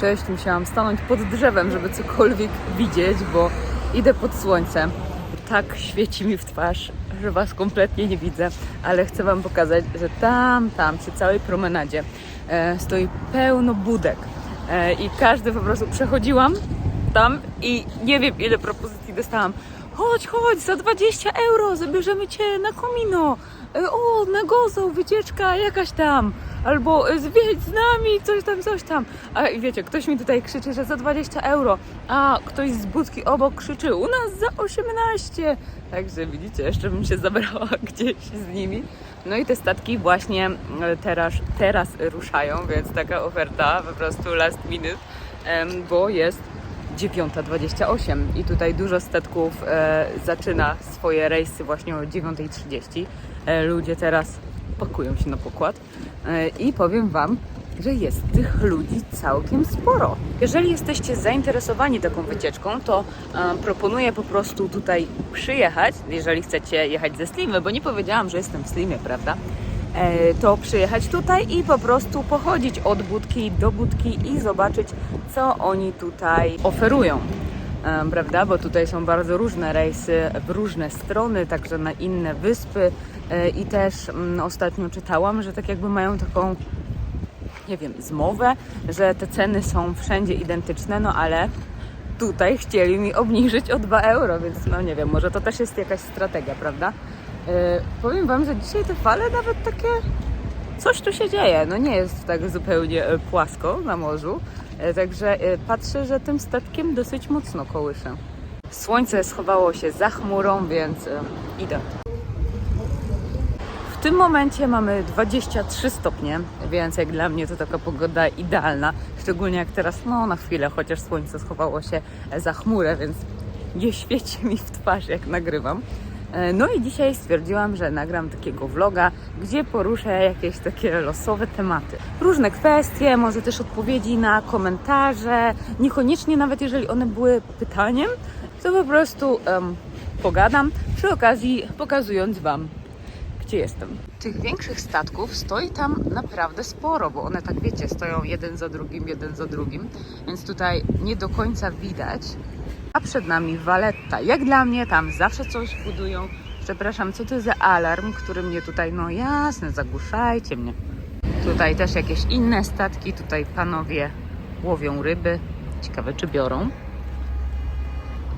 Cześć, musiałam stanąć pod drzewem, żeby cokolwiek widzieć, bo idę pod słońce. Tak świeci mi w twarz, że Was kompletnie nie widzę, ale chcę Wam pokazać, że tam, tam, przy całej promenadzie e, stoi pełno budek. E, I każdy po prostu przechodziłam tam i nie wiem ile propozycji dostałam. Chodź, chodź, za 20 euro zabierzemy Cię na komino. E, O, na gozo, wycieczka jakaś tam. Albo e, zwiedź z nami, coś tam, coś tam. A i wiecie, ktoś mi tutaj krzyczy, że za 20 euro, a ktoś z budki obok krzyczy, u nas za 18. Także widzicie, jeszcze bym się zabrała gdzieś z nimi. No i te statki właśnie e, teraz, teraz ruszają, więc taka oferta po prostu last minute, bo jest 9.28 i tutaj dużo statków e, zaczyna swoje rejsy właśnie o 9.30. E, ludzie teraz pakują się na pokład i powiem Wam, że jest tych ludzi całkiem sporo. Jeżeli jesteście zainteresowani taką wycieczką, to e, proponuję po prostu tutaj przyjechać, jeżeli chcecie jechać ze Slimy, bo nie powiedziałam, że jestem w Slimie, prawda? E, to przyjechać tutaj i po prostu pochodzić od budki do budki i zobaczyć, co oni tutaj oferują. Prawda? Bo tutaj są bardzo różne rejsy w różne strony, także na inne wyspy. E, I też mm, ostatnio czytałam, że tak jakby mają taką, nie wiem, zmowę, że te ceny są wszędzie identyczne, no ale tutaj chcieli mi obniżyć o 2 euro, więc no nie wiem, może to też jest jakaś strategia, prawda? E, powiem Wam, że dzisiaj te fale nawet takie coś tu się dzieje. No nie jest tak zupełnie e, płasko na morzu. E, Także e, patrzę, że tym statkiem dosyć mocno kołyszę. Słońce schowało się za chmurą, więc idę. W tym momencie mamy 23 stopnie, więc jak dla mnie to taka pogoda idealna. Szczególnie jak teraz, no na chwilę, chociaż słońce schowało się za chmurę, więc nie świeci mi w twarz jak nagrywam. E, No i dzisiaj stwierdziłam, że nagram takiego vloga, gdzie poruszę jakieś takie losowe tematy. Różne kwestie, może też odpowiedzi na komentarze, niekoniecznie nawet jeżeli one były pytaniem, to po prostu em, pogadam, przy okazji pokazując Wam, gdzie jestem. Tych większych statków stoi tam naprawdę sporo, bo one tak wiecie, stoją jeden za drugim, jeden za drugim, więc tutaj nie do końca widać. A przed nami Valetta. Jak dla mnie tam zawsze coś budują. Przepraszam, co to za alarm, który mnie tutaj, no jasne, zagłuszajcie mnie. Tutaj też jakieś inne statki, tutaj panowie łowią ryby. Ciekawe, czy biorą.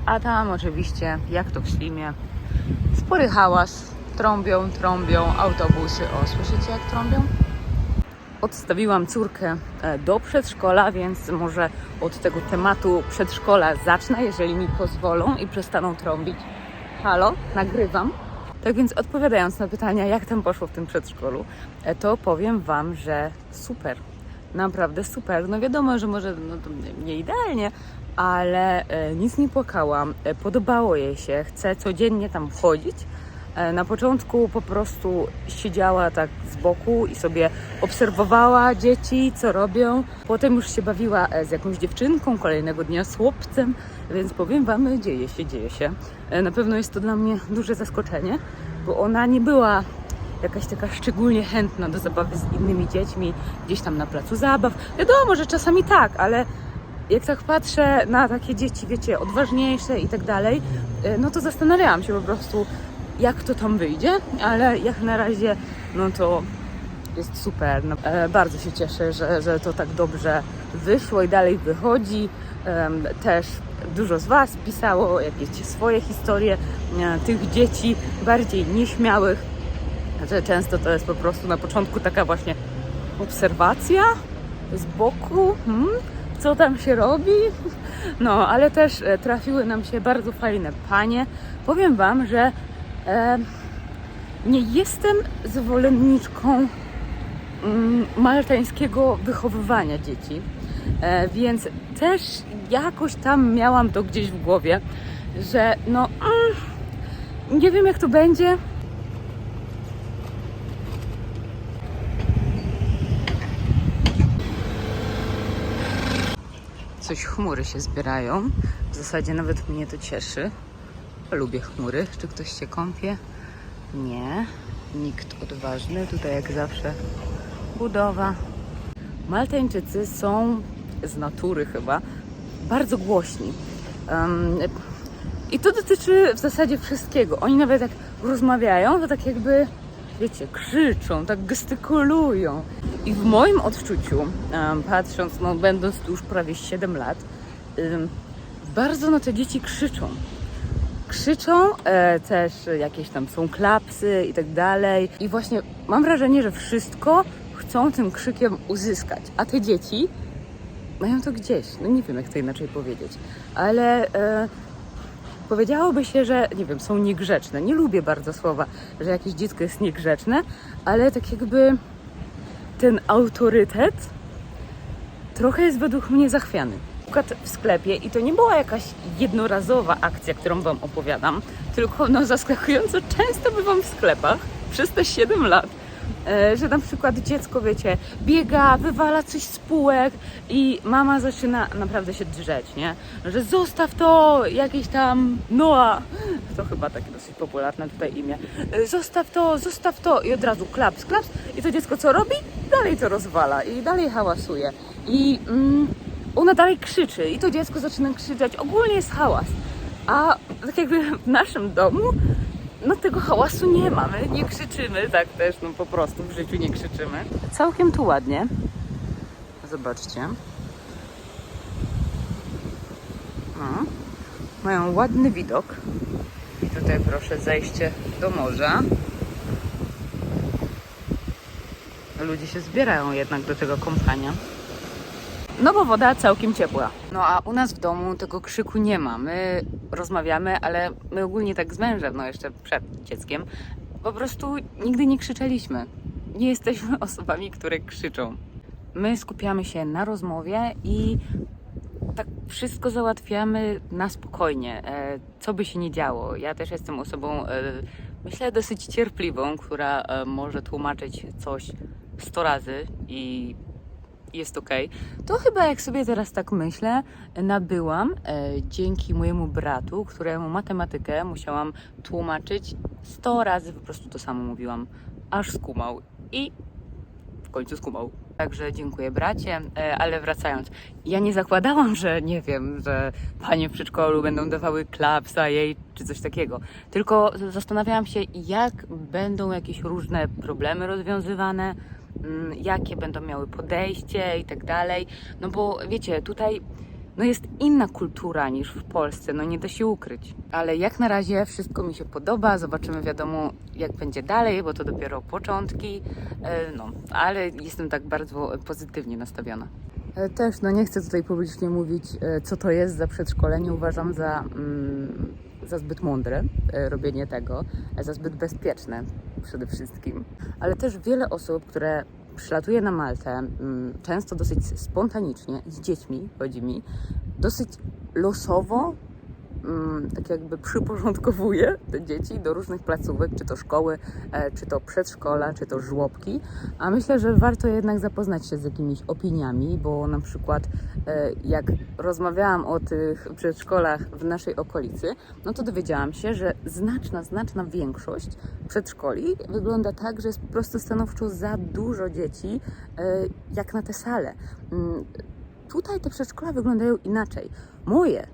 A tam oczywiście, jak to w Ślimie, spory hałas. Trąbią, trąbią autobusy. O, słyszycie jak trąbią? Odstawiłam córkę e, do przedszkola, więc może od tego tematu przedszkola zacznę, jeżeli mi pozwolą i przestaną trąbić. Halo, nagrywam. Tak więc odpowiadając na pytania, jak tam poszło w tym przedszkolu, e, to powiem Wam, że super. Naprawdę super. No wiadomo, że może no, nie- nie idealnie, ale e, nic nie płakałam. Podobało jej się. Chcę codziennie tam wchodzić. E, Na początku po prostu siedziała tak z boku i sobie obserwowała dzieci, co robią. Potem już się bawiła e, z jakąś dziewczynką, kolejnego dnia z chłopcem, więc powiem Wam, dzieje się, dzieje się. E, Na pewno jest to dla mnie duże zaskoczenie, bo ona nie była jakaś taka szczególnie chętna do zabawy z innymi dziećmi, gdzieś tam na placu zabaw. Wiadomo, że czasami tak, ale jak tak patrzę na takie dzieci, wiecie, odważniejsze i tak dalej, no to zastanawiałam się po prostu, jak to tam wyjdzie, ale jak na razie, no to jest super. No, e, bardzo się cieszę, że, że to tak dobrze wyszło i dalej wychodzi. Też dużo z Was pisało jakieś swoje historie e, tych dzieci bardziej nieśmiałych, że często to jest po prostu na początku taka właśnie obserwacja z boku, hmm, co tam się robi. No, ale też e, trafiły nam się bardzo fajne panie. Powiem Wam, że nie jestem zwolenniczką mm, maltańskiego wychowywania dzieci, e, więc też jakoś tam miałam to gdzieś w głowie, że no mm, nie wiem jak to będzie. Coś chmury się zbierają. W zasadzie nawet mnie to cieszy. Lubię chmury. Czy ktoś się kąpie? Nie. Nikt odważny. Tutaj jak zawsze budowa. Maltańczycy są z natury chyba, bardzo głośni. Em, I to dotyczy w zasadzie wszystkiego. Oni nawet jak rozmawiają, to tak jakby, wiecie, krzyczą, tak gestykulują. I w moim odczuciu, em, patrząc, no będąc tu już prawie 7 lat, em, bardzo na te dzieci krzyczą. Krzyczą, e, też jakieś tam są klapsy i tak dalej. I właśnie mam wrażenie, że wszystko chcą tym krzykiem uzyskać. A te dzieci mają to gdzieś. No nie wiem, jak to inaczej powiedzieć. Ale e, powiedziałoby się, że nie wiem, są niegrzeczne. Nie lubię bardzo słowa, że jakieś dziecko jest niegrzeczne, ale tak jakby ten autorytet trochę jest według mnie zachwiany. Przykład w sklepie i to nie była jakaś jednorazowa akcja, którą Wam opowiadam, tylko no zaskakująco często bywam w sklepach przez te 7 lat, e, że na przykład dziecko, wiecie, biega, wywala coś z półek i mama zaczyna naprawdę się drzeć, nie? Że zostaw to, jakieś tam Noa, to chyba takie dosyć popularne tutaj imię, E, zostaw to, zostaw to. I od razu klaps, klaps. I to dziecko co robi? Dalej to rozwala i dalej hałasuje. I mm, ona dalej krzyczy i to dziecko zaczyna krzyczeć, ogólnie jest hałas, a tak jakby w naszym domu no tego hałasu nie ma, my nie krzyczymy, tak też, no po prostu w życiu nie krzyczymy. Całkiem tu ładnie. Zobaczcie. No. Mają ładny widok. I tutaj proszę zejście do morza. Ludzie się zbierają jednak do tego kąpania. No bo woda całkiem ciepła. No a u nas w domu tego krzyku nie ma. My rozmawiamy, ale my ogólnie tak z mężem, no jeszcze przed dzieckiem, po prostu nigdy nie krzyczeliśmy. Nie jesteśmy osobami, które krzyczą. My skupiamy się na rozmowie i tak wszystko załatwiamy na spokojnie, e, co by się nie działo. Ja też jestem osobą, e, myślę, dosyć cierpliwą, która e, może tłumaczyć coś 100 razy i jest ok. To chyba jak sobie teraz tak myślę, nabyłam e, dzięki mojemu bratu, któremu matematykę musiałam tłumaczyć 100 razy, po prostu to samo mówiłam, aż skumał i w końcu skumał. Także dziękuję bracie, e, ale wracając, ja nie zakładałam, że nie wiem, że panie w przedszkolu będą dawały klapsa jej czy coś takiego. Tylko zastanawiałam się, jak będą jakieś różne problemy rozwiązywane, jakie będą miały podejście i tak dalej. No bo wiecie, tutaj no jest inna kultura niż w Polsce, no nie da się ukryć. Ale jak na razie wszystko mi się podoba, zobaczymy wiadomo jak będzie dalej, bo to dopiero początki, E, no, ale jestem tak bardzo pozytywnie nastawiona. E, Też, no nie chcę tutaj publicznie mówić, e, co to jest za przedszkole. Nie uważam za, mm, za zbyt mądre robienie tego, za zbyt bezpieczne przede wszystkim. Ale też wiele osób, które przylatuje na Maltę, mm, często dosyć spontanicznie, z dziećmi, chodzi mi, dosyć losowo tak jakby przyporządkowuje te dzieci do różnych placówek, czy to szkoły, e, czy to przedszkola, czy to żłobki. A myślę, że warto jednak zapoznać się z jakimiś opiniami, bo na przykład e, jak rozmawiałam o tych przedszkolach w naszej okolicy, no to dowiedziałam się, że znaczna, znaczna większość przedszkoli wygląda tak, że jest po prostu stanowczo za dużo dzieci e, jak na te sale. Mm, Tutaj te przedszkola wyglądają inaczej. Moje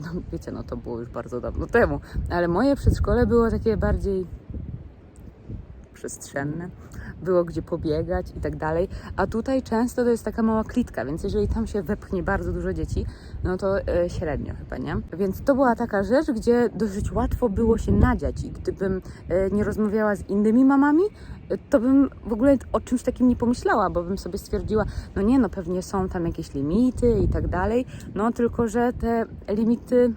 no, wiecie, no to było już bardzo dawno temu, ale moje przedszkole było takie bardziej przestrzenne, było gdzie pobiegać i tak dalej, a tutaj często to jest taka mała klitka, więc jeżeli tam się wepchnie bardzo dużo dzieci, no to e, średnio chyba, nie? Więc to była taka rzecz, gdzie dosyć łatwo było się nadziać i gdybym e, nie rozmawiała z innymi mamami, e, to bym w ogóle o czymś takim nie pomyślała, bo bym sobie stwierdziła, no nie, no pewnie są tam jakieś limity i tak dalej, no tylko, że te limity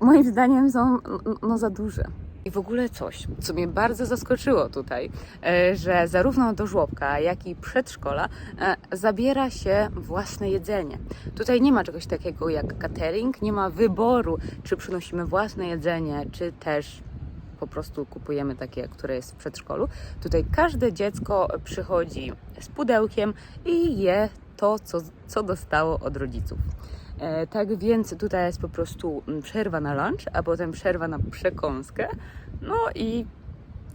moim zdaniem są no, za duże. I w ogóle coś, co mnie bardzo zaskoczyło tutaj, e, że zarówno do żłobka, jak i przedszkola e, zabiera się własne jedzenie. Tutaj nie ma czegoś takiego jak catering, nie ma wyboru, czy przynosimy własne jedzenie, czy też po prostu kupujemy takie, które jest w przedszkolu. Tutaj każde dziecko przychodzi z pudełkiem i je to, co, co dostało od rodziców. E, tak więc tutaj jest po prostu mm, przerwa na lunch, a potem przerwa na przekąskę. No i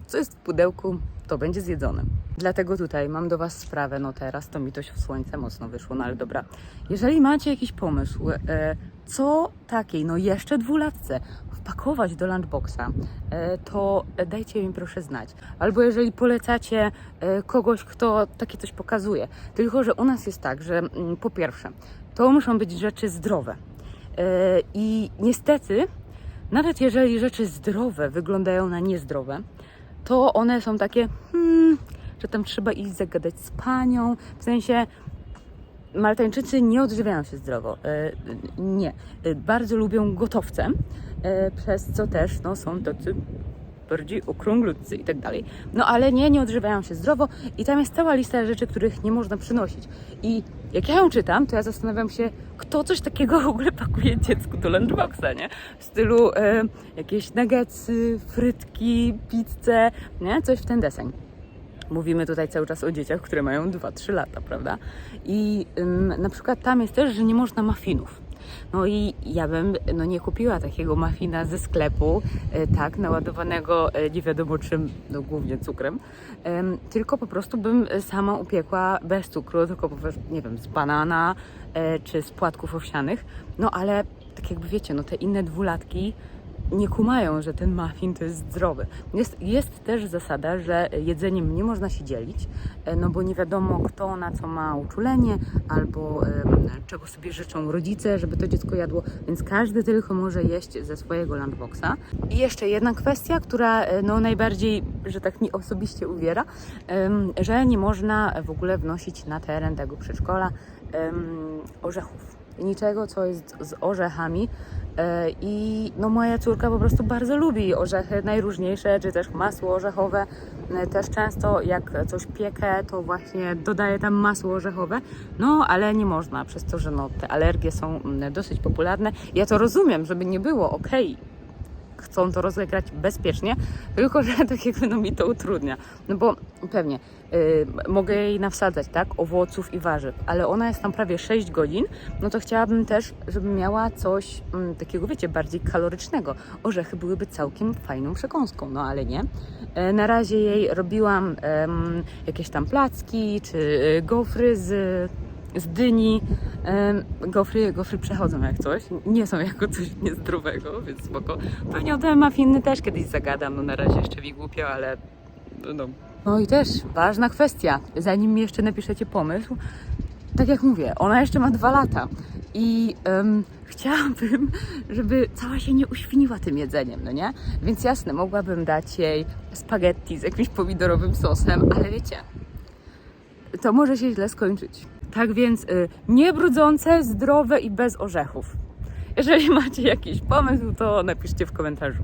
co jest w pudełku, to będzie zjedzone. Dlatego tutaj mam do Was sprawę, no teraz to mi to się w słońce mocno wyszło, no ale dobra. Jeżeli macie jakiś pomysł, e, co takiej, no jeszcze dwulatce wpakować do lunchboxa, e, to dajcie mi proszę znać. Albo jeżeli polecacie kogoś, kto takie coś pokazuje. Tylko, że u nas jest tak, że mm, po pierwsze, to muszą być rzeczy zdrowe. E, I niestety, nawet jeżeli rzeczy zdrowe wyglądają na niezdrowe, to one są takie, hmm, że tam trzeba iść zagadać z panią. W sensie Maltańczycy nie odżywiają się zdrowo. E, nie. E, Bardzo lubią gotowce, przez co też no, są tacy bardziej okrąglutcy i tak dalej. No ale nie, nie odżywiają się zdrowo i tam jest cała lista rzeczy, których nie można przynosić. I jak ja ją czytam, to ja zastanawiam się, kto coś takiego w ogóle pakuje dziecku do lunchboxa, nie? W stylu e, jakieś nuggetsy, frytki, pizzę, nie? Coś w ten deseń. Mówimy tutaj cały czas o dzieciach, które mają 2-3 lata, prawda? I ym, na przykład tam jest też, że nie można muffinów. No i ja bym no, nie kupiła takiego muffina ze sklepu, e, tak, naładowanego e, nie wiadomo czym, no głównie cukrem, em, tylko po prostu bym sama upiekła bez cukru, tylko po prostu, nie wiem, z banana e, czy z płatków owsianych. No ale tak jakby wiecie, no te inne dwulatki nie kumają, że ten muffin to jest zdrowy. Jest, jest też zasada, że jedzeniem nie można się dzielić, e, no bo nie wiadomo kto na co ma uczulenie albo czego sobie życzą rodzice, żeby to dziecko jadło, więc każdy tylko może jeść ze swojego lunchboxa. I jeszcze jedna kwestia, która e, no, najbardziej, że tak mi osobiście uwiera, że nie można w ogóle wnosić na teren tego przedszkola orzechów. Niczego, co jest z orzechami, I no moja córka po prostu bardzo lubi orzechy najróżniejsze, czy też masło orzechowe. E, Też często jak coś piekę, to właśnie dodaję tam masło orzechowe. No, ale nie można, przez to, że no, te alergie są mm, dosyć popularne. Ja to rozumiem, żeby nie było okej. Chcą to rozegrać bezpiecznie, tylko że tak jakby no mi to utrudnia. No bo pewnie y, mogę jej nawsadzać, tak, owoców i warzyw, ale ona jest tam prawie 6 godzin, no to chciałabym też, żeby miała coś mm, takiego, wiecie, bardziej kalorycznego. Orzechy byłyby całkiem fajną przekąską, no ale nie. E, na razie jej robiłam jakieś tam placki czy y, gofry z z dyni. Gofry, gofry przechodzą jak coś. Nie są jako coś niezdrowego, więc spoko. Pewnie o te muffiny też kiedyś zagadam. No na razie jeszcze mi głupio, ale no. No i też ważna kwestia. Zanim jeszcze napiszecie pomysł, tak jak mówię, ona jeszcze ma dwa lata i em, chciałabym, żeby cała się nie uświniła tym jedzeniem, no nie? Więc jasne, mogłabym dać jej spaghetti z jakimś pomidorowym sosem, ale wiecie, to może się źle skończyć. Tak więc y, niebrudzące, zdrowe i bez orzechów. Jeżeli macie jakiś pomysł, to napiszcie w komentarzu.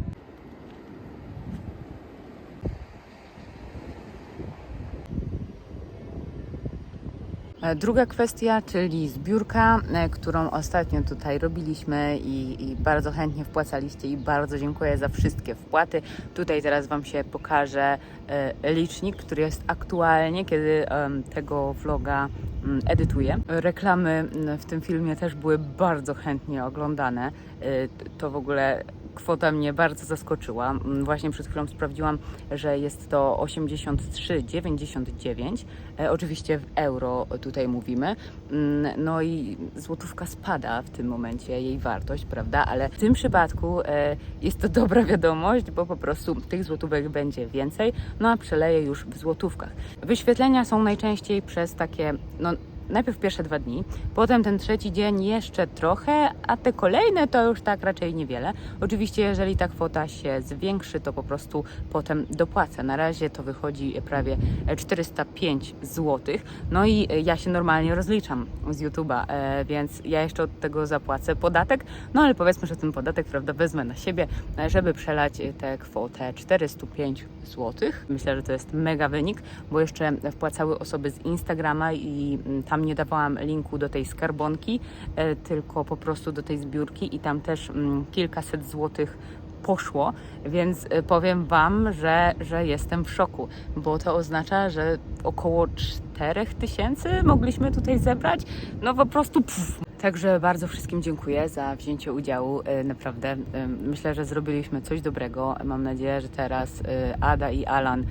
Druga kwestia, czyli zbiórka, e, którą ostatnio tutaj robiliśmy i, i bardzo chętnie wpłacaliście i bardzo dziękuję za wszystkie wpłaty. Tutaj teraz Wam się pokaże e, licznik, który jest aktualnie, kiedy tego vloga mm, edytuję. Reklamy mm, w tym filmie też były bardzo chętnie oglądane. E, To w ogóle kwota mnie bardzo zaskoczyła. Mm, Właśnie przed chwilą sprawdziłam, że jest to 83,99. E, oczywiście w euro tutaj mówimy. Mm, No i złotówka spada w tym momencie, jej wartość, prawda? Ale w tym przypadku e, jest to dobra wiadomość, bo po prostu tych złotówek będzie więcej, no a przeleję już w złotówkach. Wyświetlenia są najczęściej przez takie, no najpierw pierwsze dwa dni, potem ten trzeci dzień jeszcze trochę, a te kolejne to już tak raczej niewiele. Oczywiście, jeżeli ta kwota się zwiększy, to po prostu potem dopłacę. Na razie to wychodzi prawie 405 zł. No i ja się normalnie rozliczam z YouTube'a, e, więc ja jeszcze od tego zapłacę podatek. No ale powiedzmy, że ten podatek, prawda, wezmę na siebie, e, żeby przelać tę kwotę 405 zł. Myślę, że to jest mega wynik, bo jeszcze wpłacały osoby z Instagrama i mm, nie dawałam linku do tej skarbonki, e, tylko po prostu do tej zbiórki i tam też mm, kilkaset złotych poszło, więc e, powiem Wam, że, że jestem w szoku, bo to oznacza, że około 4 tysięcy mogliśmy tutaj zebrać. No po prostu pff. Także bardzo wszystkim dziękuję za wzięcie udziału. E, Naprawdę myślę, że zrobiliśmy coś dobrego. Mam nadzieję, że teraz Ada i Alan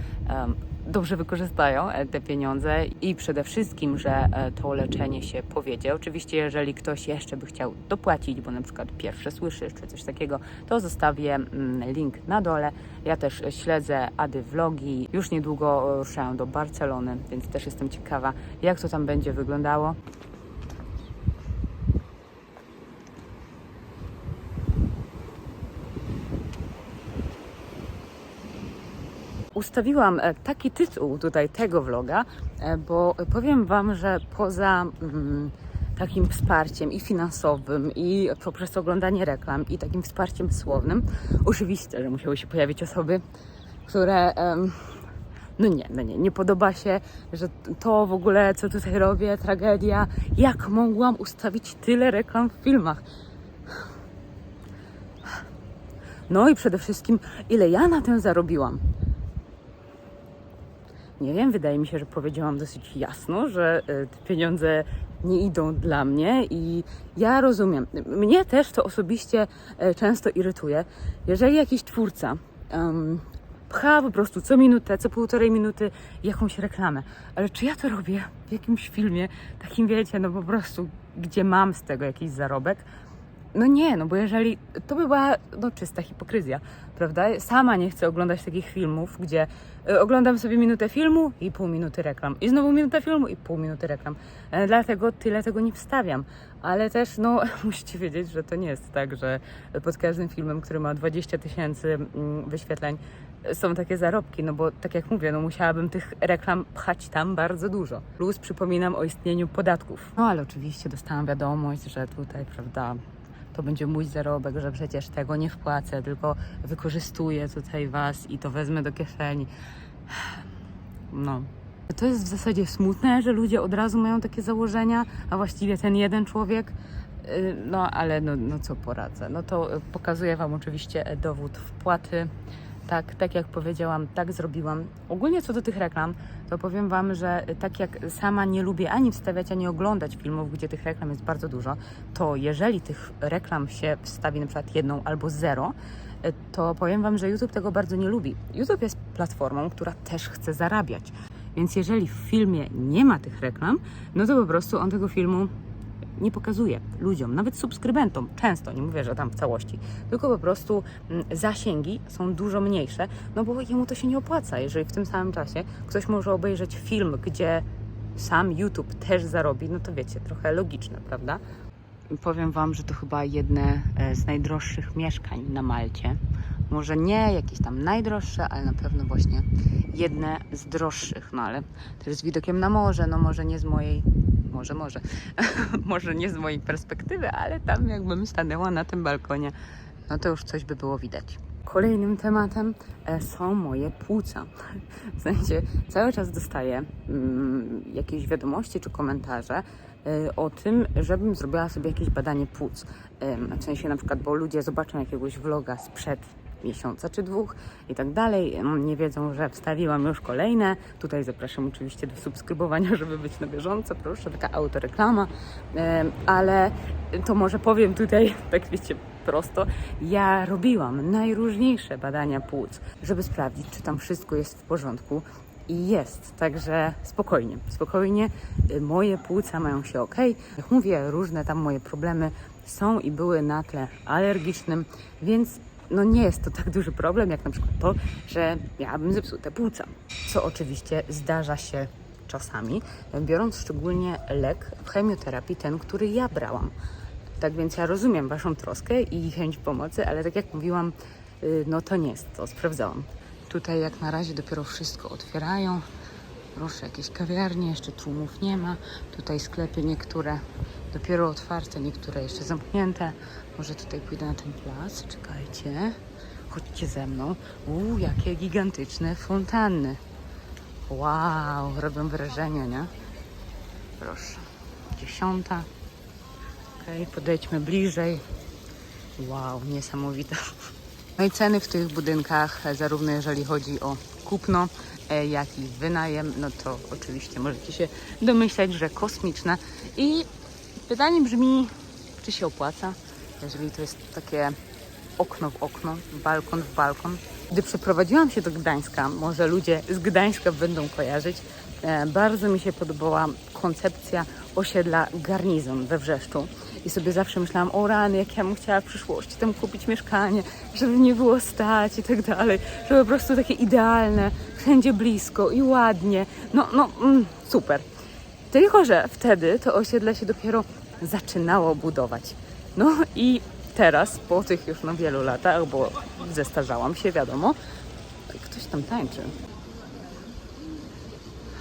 dobrze wykorzystają e, te pieniądze i przede wszystkim, że e, to leczenie się powiedzie. Oczywiście, jeżeli ktoś jeszcze by chciał dopłacić, bo na przykład pierwsze słyszy czy coś takiego, to zostawię mm, link na dole. Ja też śledzę Ady vlogi. Już niedługo ruszają do Barcelony, więc też jestem ciekawa, jak to tam będzie wyglądało. Ustawiłam e, taki tytuł tutaj tego vloga, e, bo powiem Wam, że poza mm, takim wsparciem i finansowym, i poprzez oglądanie reklam, i takim wsparciem słownym, oczywiście, że musiały się pojawić osoby, które. no nie, no nie, nie podoba się, że to w ogóle, co tutaj robię, tragedia. Jak mogłam ustawić tyle reklam w filmach? No i przede wszystkim, ile ja na tym zarobiłam. Nie wiem, wydaje mi się, że powiedziałam dosyć jasno, że y, te pieniądze nie idą dla mnie i ja rozumiem. Mnie też to osobiście e, często irytuje, jeżeli jakiś twórca em, pcha po prostu co minutę, co półtorej minuty jakąś reklamę. Ale czy ja to robię w jakimś filmie, takim wiecie, no po prostu, gdzie mam z tego jakiś zarobek? No nie, no bo jeżeli to by była no, czysta hipokryzja, prawda? Sama nie chcę oglądać takich filmów, gdzie y, oglądam sobie minutę filmu i pół minuty reklam, i znowu minuta filmu i pół minuty reklam. E, Dlatego tyle tego nie wstawiam. Ale też, no, musicie wiedzieć, że to nie jest tak, że pod każdym filmem, który ma 20 tysięcy mm, wyświetleń, są takie zarobki, no bo tak jak mówię, no musiałabym tych reklam pchać tam bardzo dużo. Plus przypominam o istnieniu podatków. No ale oczywiście dostałam wiadomość, że tutaj, prawda, to będzie mój zarobek, że przecież tego nie wpłacę, tylko wykorzystuję tutaj was i to wezmę do kieszeni. No. To jest w zasadzie smutne, że ludzie od razu mają takie założenia, a właściwie ten jeden człowiek. y, No ale no, no co poradzę. No to pokazuję Wam oczywiście dowód wpłaty. Tak, tak jak powiedziałam, tak zrobiłam. Ogólnie co do tych reklam, to powiem Wam, że tak jak sama nie lubię ani wstawiać, ani oglądać filmów, gdzie tych reklam jest bardzo dużo, to jeżeli tych reklam się wstawi na przykład jedną albo zero, to powiem Wam, że YouTube tego bardzo nie lubi. YouTube jest platformą, która też chce zarabiać. Więc jeżeli w filmie nie ma tych reklam, no to po prostu on tego filmu nie pokazuje ludziom, nawet subskrybentom, często, nie mówię, że tam w całości, tylko po prostu mm, zasięgi są dużo mniejsze, no bo jemu to się nie opłaca, jeżeli w tym samym czasie ktoś może obejrzeć film, gdzie sam YouTube też zarobi, no to wiecie, trochę logiczne, prawda? Powiem Wam, że to chyba jedne e, z najdroższych mieszkań na Malcie. Może nie jakieś tam najdroższe, ale na pewno właśnie jedne z droższych, no ale też z widokiem na morze, no może nie z mojej, może, może, może nie z mojej perspektywy, ale tam jakbym stanęła na tym balkonie, no to już coś by było widać. Kolejnym tematem e, są moje płuca. W sensie cały czas dostaję mm, jakieś wiadomości czy komentarze e, o tym, żebym zrobiła sobie jakieś badanie płuc. Em, W sensie na przykład, bo ludzie zobaczą jakiegoś vloga sprzed miesiąca czy dwóch i tak dalej. Em, Nie wiedzą, że wstawiłam już kolejne. Tutaj zapraszam oczywiście do subskrybowania, żeby być na bieżąco. Proszę, taka autoreklama. Ale to może powiem tutaj, tak wiecie, prosto. Ja robiłam najróżniejsze badania płuc, żeby sprawdzić, czy tam wszystko jest w porządku. I jest, także spokojnie, spokojnie. Y, Moje płuca mają się ok. Jak mówię, różne tam moje problemy są i były na tle alergicznym, więc no nie jest to tak duży problem, jak na przykład to, że miałabym zepsute płuca, co oczywiście zdarza się czasami, biorąc szczególnie lek w chemioterapii, ten, który ja brałam. Tak więc ja rozumiem Waszą troskę i chęć pomocy, ale tak jak mówiłam, y, no to nie jest to, sprawdzałam. Tutaj jak na razie dopiero wszystko otwierają. Proszę, jakieś kawiarnie, jeszcze tłumów nie ma. Tutaj sklepy niektóre dopiero otwarte, niektóre jeszcze zamknięte. Może tutaj pójdę na ten plac, czekajcie. Chodźcie ze mną. Uuu, jakie gigantyczne fontanny. Wow, robią wrażenie, nie? Proszę. Dziesiąta. Okej, podejdźmy bliżej. Wow, niesamowite. No i ceny w tych budynkach, zarówno jeżeli chodzi o kupno, e, jak i wynajem, no to oczywiście możecie się domyśleć, że kosmiczne. I pytanie brzmi, czy się opłaca, jeżeli to jest takie okno w okno, balkon w balkon. Gdy przeprowadziłam się do Gdańska, może ludzie z Gdańska będą kojarzyć, e, bardzo mi się podobała koncepcja osiedla Garnizon we Wrzeszczu. I sobie zawsze myślałam, o rany, jak ja bym chciała w przyszłości tam kupić mieszkanie, żeby mnie było stać i tak dalej. Żeby po prostu takie idealne, wszędzie blisko i ładnie. No, no, mm, super. Tylko, że wtedy to osiedle się dopiero zaczynało budować. No i teraz, po tych już no wielu latach, bo zestarzałam się, wiadomo, ktoś tam tańczy.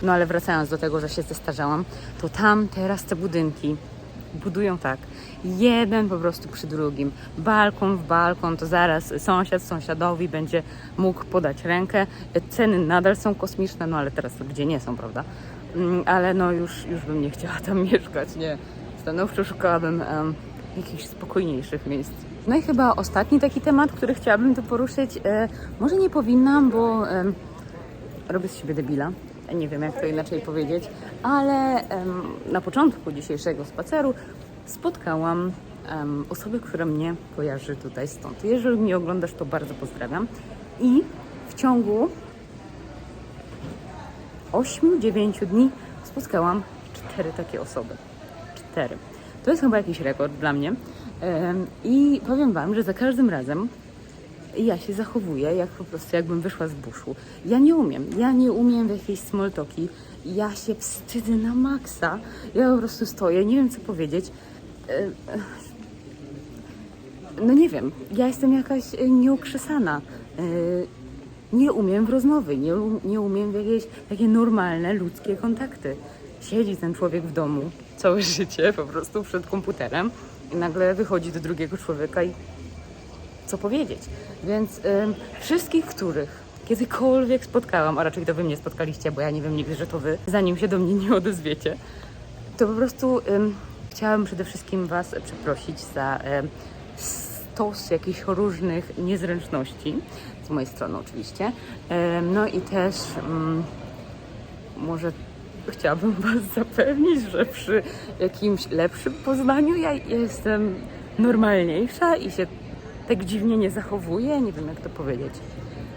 No ale wracając do tego, że się zestarzałam, to tam teraz te budynki budują tak, jeden po prostu przy drugim, balkon w balkon, to zaraz sąsiad sąsiadowi będzie mógł podać rękę. Ceny nadal są kosmiczne, no ale teraz to gdzie nie są, prawda? Mm, Ale no już, już bym nie chciała tam mieszkać, nie. Stanowczo szukałabym em, jakichś spokojniejszych miejsc. No i chyba ostatni taki temat, który chciałabym tu poruszyć, e, może nie powinnam, bo em, robię z siebie debila. Nie wiem, jak to inaczej powiedzieć, ale em, na początku dzisiejszego spaceru spotkałam em, osobę, która mnie kojarzy tutaj stąd. Jeżeli mnie oglądasz, to bardzo pozdrawiam. I w ciągu 8-9 dni spotkałam cztery takie osoby. Cztery. To jest chyba jakiś rekord dla mnie. I powiem Wam, że za każdym razem ja się zachowuję jak po prostu jakbym wyszła z buszu. Ja nie umiem. Ja nie umiem w jakieś small talki. Ja się wstydzę na maksa. Ja po prostu stoję, nie wiem co powiedzieć. No nie wiem. Ja jestem jakaś e, nieukrzesana. E, Nie umiem w rozmowy. Nie, nie umiem w jakieś takie normalne ludzkie kontakty. Siedzi ten człowiek w domu całe życie po prostu przed komputerem i nagle wychodzi do drugiego człowieka i co powiedzieć. Więc ym, wszystkich, których kiedykolwiek spotkałam, a raczej to wy mnie spotkaliście, bo ja nie wiem nigdy, że to wy, zanim się do mnie nie odezwiecie, to po prostu ym, chciałam przede wszystkim was przeprosić za ym, stos jakichś różnych niezręczności, z mojej strony oczywiście. Ym, no i też ym, może chciałabym Was zapewnić, że przy jakimś lepszym poznaniu ja jestem normalniejsza i się tak dziwnie nie zachowuję. Nie wiem, jak to powiedzieć.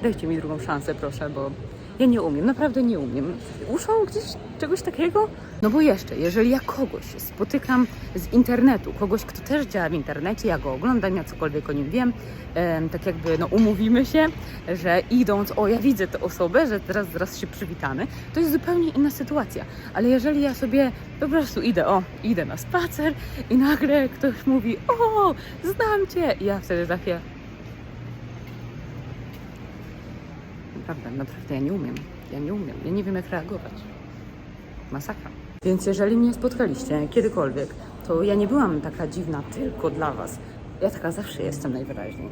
Dajcie mi drugą szansę, proszę, bo ja nie umiem, naprawdę nie umiem. Uszą gdzieś czegoś takiego? No bo jeszcze, jeżeli ja kogoś spotykam z internetu, kogoś, kto też działa w internecie, ja go oglądam, ja cokolwiek o nim wiem, em, tak jakby no umówimy się, że idąc, o ja widzę tę osobę, że teraz zaraz się przywitamy, to jest zupełnie inna sytuacja. Ale jeżeli ja sobie po prostu idę, o, idę na spacer i nagle ktoś mówi, o, znam cię, i ja wtedy takie, Naprawdę, naprawdę ja nie umiem. Ja nie umiem. Ja nie wiem, jak reagować. Masakra. Więc jeżeli mnie spotkaliście kiedykolwiek, to ja nie byłam taka dziwna tylko dla Was. Ja taka zawsze jestem najwyraźniej.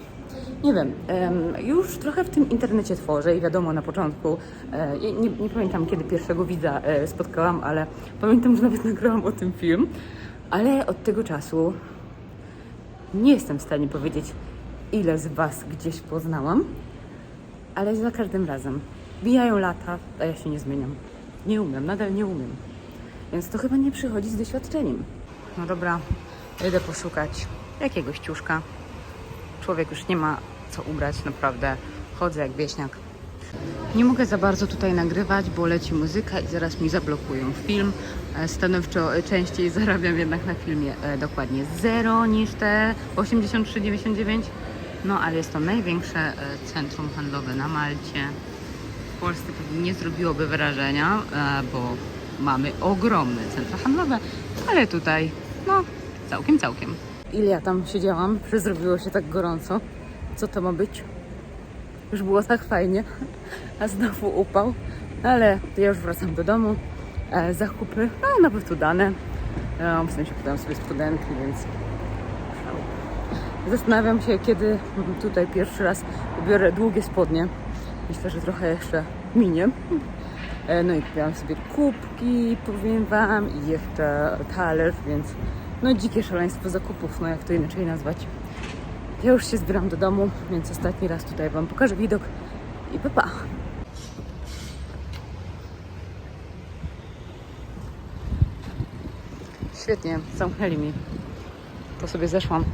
Nie wiem, em, już trochę w tym internecie tworzę i wiadomo, na początku, e, nie, nie, nie pamiętam kiedy pierwszego widza e, spotkałam, ale pamiętam, że nawet nagrałam o tym film, ale od tego czasu nie jestem w stanie powiedzieć, ile z Was gdzieś poznałam, ale za każdym razem bijają lata, a ja się nie zmieniam. Nie umiem, nadal nie umiem. Więc to chyba nie przychodzi z doświadczeniem. No dobra, idę poszukać jakiegoś ciuszka. Człowiek już nie ma co ubrać, naprawdę. Chodzę jak wieśniak. Nie mogę za bardzo tutaj nagrywać, bo leci muzyka i zaraz mi zablokują film. E, Stanowczo e, częściej zarabiam jednak na filmie e, dokładnie zero niż te 83,99. No ale jest to największe centrum handlowe na Malcie. W Polsce pewnie nie zrobiłoby wrażenia, bo mamy ogromne centra handlowe, ale tutaj, no, całkiem, całkiem. Ile ja tam siedziałam, że zrobiło się tak gorąco. Co to ma być? Już było tak fajnie, a znowu upał. Ale ja już wracam do domu. E, zakupy, no nawet udane. E, w sensie pytałam sobie studenki, więc Zastanawiam się, kiedy tutaj pierwszy raz ubiorę długie spodnie. Myślę, że trochę jeszcze minie. E, No i kupiłam sobie kubki, powiem Wam, i jeszcze talerz, więc no dzikie szaleństwo zakupów, no jak to inaczej nazwać. Ja już się zbieram do domu, więc ostatni raz tutaj Wam pokażę widok i pa, pa. Świetnie, zamknęli mi. To sobie zeszłam